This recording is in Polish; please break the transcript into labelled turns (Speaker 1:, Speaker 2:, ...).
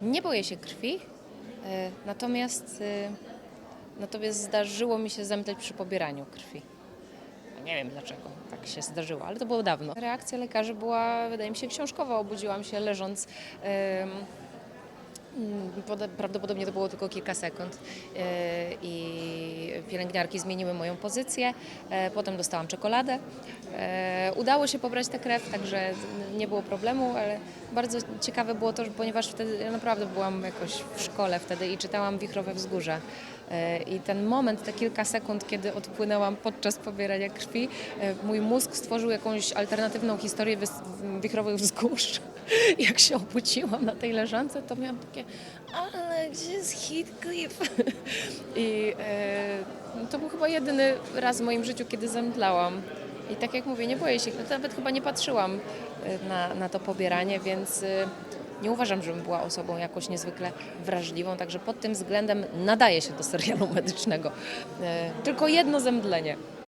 Speaker 1: Nie boję się krwi, e, natomiast, e, natomiast zdarzyło mi się zemdleć przy pobieraniu krwi. Nie wiem dlaczego tak się zdarzyło, ale to było dawno. Reakcja lekarzy była, wydaje mi się, książkowa. Obudziłam się leżąc. mm, Prawdopodobnie to było tylko kilka sekund e, i pielęgniarki zmieniły moją pozycję. E, Potem dostałam czekoladę. E, Udało się pobrać tę krew, także nie było problemu, ale bardzo ciekawe było to, ponieważ wtedy ja naprawdę byłam jakoś w szkole wtedy i czytałam Wichrowe Wzgórza. E, I ten moment, te kilka sekund, kiedy odpłynęłam podczas pobierania krwi, mój mózg stworzył jakąś alternatywną historię Wichrowych Wzgórz. Jak się obudziłam na tej leżance, to miałam takie, ale gdzie jest Heathcliff? No był chyba jedyny raz w moim życiu, kiedy zemdlałam. I tak jak mówię, nie boję się, nawet chyba nie patrzyłam e, na, na to pobieranie, więc e, nie uważam, żebym była osobą jakoś niezwykle wrażliwą, także pod tym względem nadaje się do serialu medycznego. E, Tylko jedno zemdlenie.